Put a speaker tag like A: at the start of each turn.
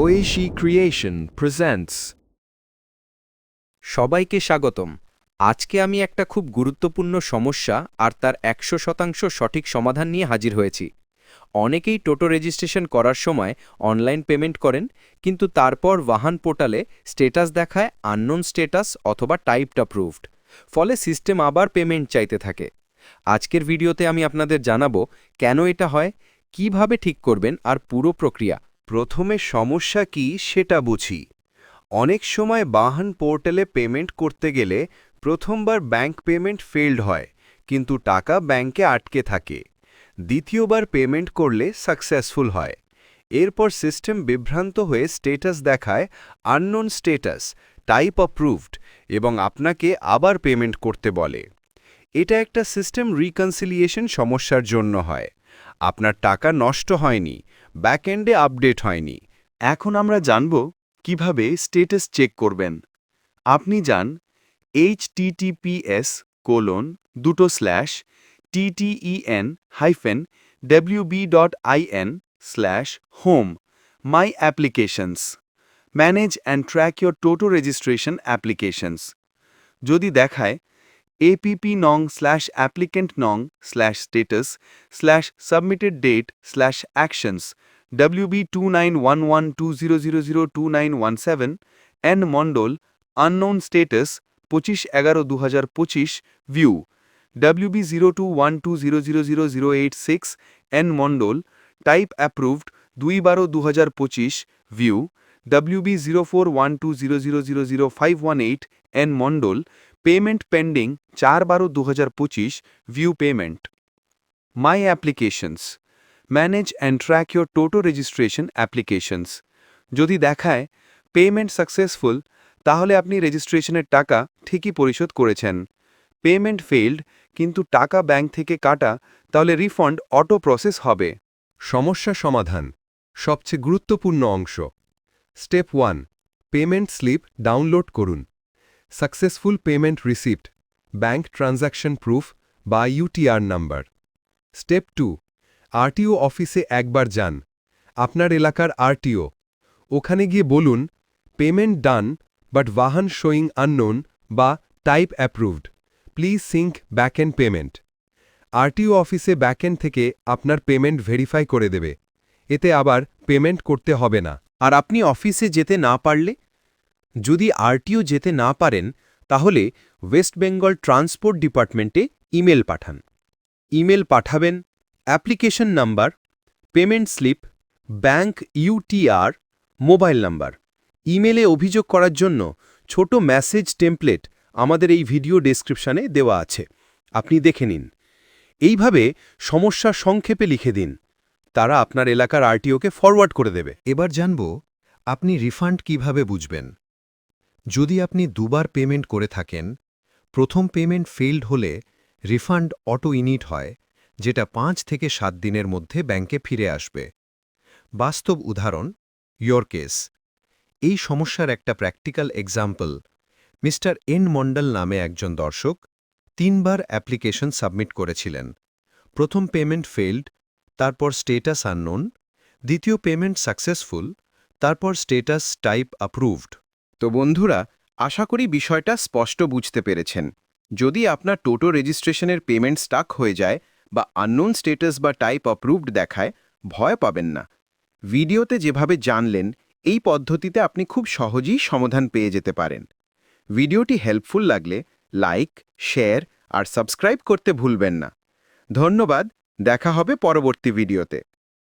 A: Oishi Creation presents
B: সবাইকে স্বাগতম। আজকে আমি একটা খুব গুরুত্বপূর্ণ সমস্যা আর তার একশো শতাংশ সঠিক সমাধান নিয়ে হাজির হয়েছি। অনেকেই টোটো রেজিস্ট্রেশন করার সময় অনলাইন পেমেন্ট করেন, কিন্তু তারপর বাহন পোর্টালে স্টেটাস দেখায় আননোন স্টেটাস অথবা টাইপড অ্যাপ্রুভড। ফলে সিস্টেম আবার পেমেন্ট চাইতে থাকে। আজকের ভিডিওতে আমি আপনাদের জানাব, কেন এটা হয়, কীভাবে ঠিক করবেন আর পুরো প্রক্রিয়া।
C: প্রথমে সমস্যা কি সেটা বুঝি। অনেক সময় বাহন পোর্টালে পেমেন্ট করতে গেলে প্রথমবার ব্যাংক পেমেন্ট ফেল্ড হয়, কিন্তু টাকা ব্যাংকে আটকে থাকে। দ্বিতীয়বার পেমেন্ট করলে সাকসেসফুল হয়। এরপর সিস্টেম বিভ্রান্ত হয়ে স্টেটাস দেখায় আননোন স্টেটাস, টাইপ অ্যাপ্রুভড, এবং আপনাকে আবার পেমেন্ট করতে বলে। এটা একটা সিস্টেম রিকনসিলিয়েশন সমস্যার জন্য হয়। আপনার টাকা নষ্ট হয়নি ব্যাকএন্ডে আপডেট হয়নি। এখন আমরা জানব কীভাবে স্টেটাস চেক করবেন। আপনি যান https কোলন দুটো slash tten hyphen wb.in slash home my applications manage and track your toto registration applications যদি দেখায় appnong slash applicant nong slash status slash submitted date slash actions WB291120002917 N Mondol unknown status 25 11 2025 view WB 0212000086 N Mondol type approved duibaro duhajar pochish view wb 04120000518 n Mondol payment pending চার বারো দু পঁচিশ view payment. My applications. Manage and track your toto registration applications. যদি দেখায়, payment successful, তাহলে আপনি রেজিস্ট্রেশনের টাকা ঠিকই পরিশোধ করেছেন। পেমেন্ট ফেইল্ড, কিন্তু টাকা ব্যাংক থেকে কাটা, তাহলে রিফান্ড অটো প্রসেস হবে।
A: সমস্যা সমাধান। সবচেয়ে গুরুত্বপূর্ণ অংশ। Step one, payment slip download করুন। Successful payment receipt bank transaction proof বা UTR number step two RTO অফিসে একবার যান। আপনার এলাকার আরটিও ওখানে গিয়ে বলুন পেমেন্ট ডান বাট বাহন শোয়িং আননোন বা type approved please sync backend payment RTO অফিসে ব্যাকএন্ড থেকে আপনার পেমেন্ট ভেরিফাই করে দেবে। এতে আবার পেমেন্ট করতে হবে না।
B: আর আপনি অফিসে যেতে না পারলে যদি আরটিও যেতে না পারেন, তাহলে ওয়েস্ট বেঙ্গল ট্রান্সপোর্ট ডিপার্টমেন্টে ইমেল পাঠান। ইমেল পাঠাবেন, application number, payment slip, bank UTR mobile number. ইমেলে অভিযোগ করার জন্য ছোট মেসেজ টেমপ্লেট আমাদের এই ভিডিও ডেসক্রিপশনে দেওয়া আছে। আপনি দেখে নিন। এইভাবে সমস্যা সংক্ষেপে লিখে দিন। তারা আপনার এলাকার আরটিওকে ফরওয়ার্ড করে দেবে।
D: এবার জানব, আপনি রিফান্ড কীভাবে বুঝবেন? যদি আপনি দুবার পেমেন্ট করে থাকেন, প্রথম পেমেন্ট ফেইল্ড হলে রিফান্ড অটো ইনিট হয়, যেটা পাঁচ থেকে সাত দিনের মধ্যে ব্যাংকে ফিরে আসবে। বাস্তব উদাহরণ ইয়োর কেস এই সমস্যার একটা practical example mister N Mondal নামে একজন দর্শক তিনবার অ্যাপ্লিকেশন সাবমিট করেছিলেন। প্রথম পেমেন্ট ফেইল্ড, তারপর স্টেটাস আননোন দ্বিতীয় পেমেন্ট সাকসেসফুল তারপর স্টেটাস টাইপ অ্যাপ্রুভড
B: তো বন্ধুরা, আশা করি বিষয়টা স্পষ্ট বুঝতে পেরেছেন। যদি আপনার টোটো রেজিস্ট্রেশনের পেমেন্ট স্টাক হয়ে যায় বা আননোন স্টেটাস বা টাইপ অ্যাপ্রুভড দেখায়, ভয় পাবেন না। ভিডিওতে যেভাবে জানলেন, এই পদ্ধতিতে আপনি খুব সহজেই সমাধান পেয়ে যেতে পারেন। ভিডিওটি হেল্পফুল লাগলে লাইক, শেয়ার আর সাবস্ক্রাইব করতে ভুলবেন না। ধন্যবাদ, দেখা হবে পরবর্তী ভিডিওতে।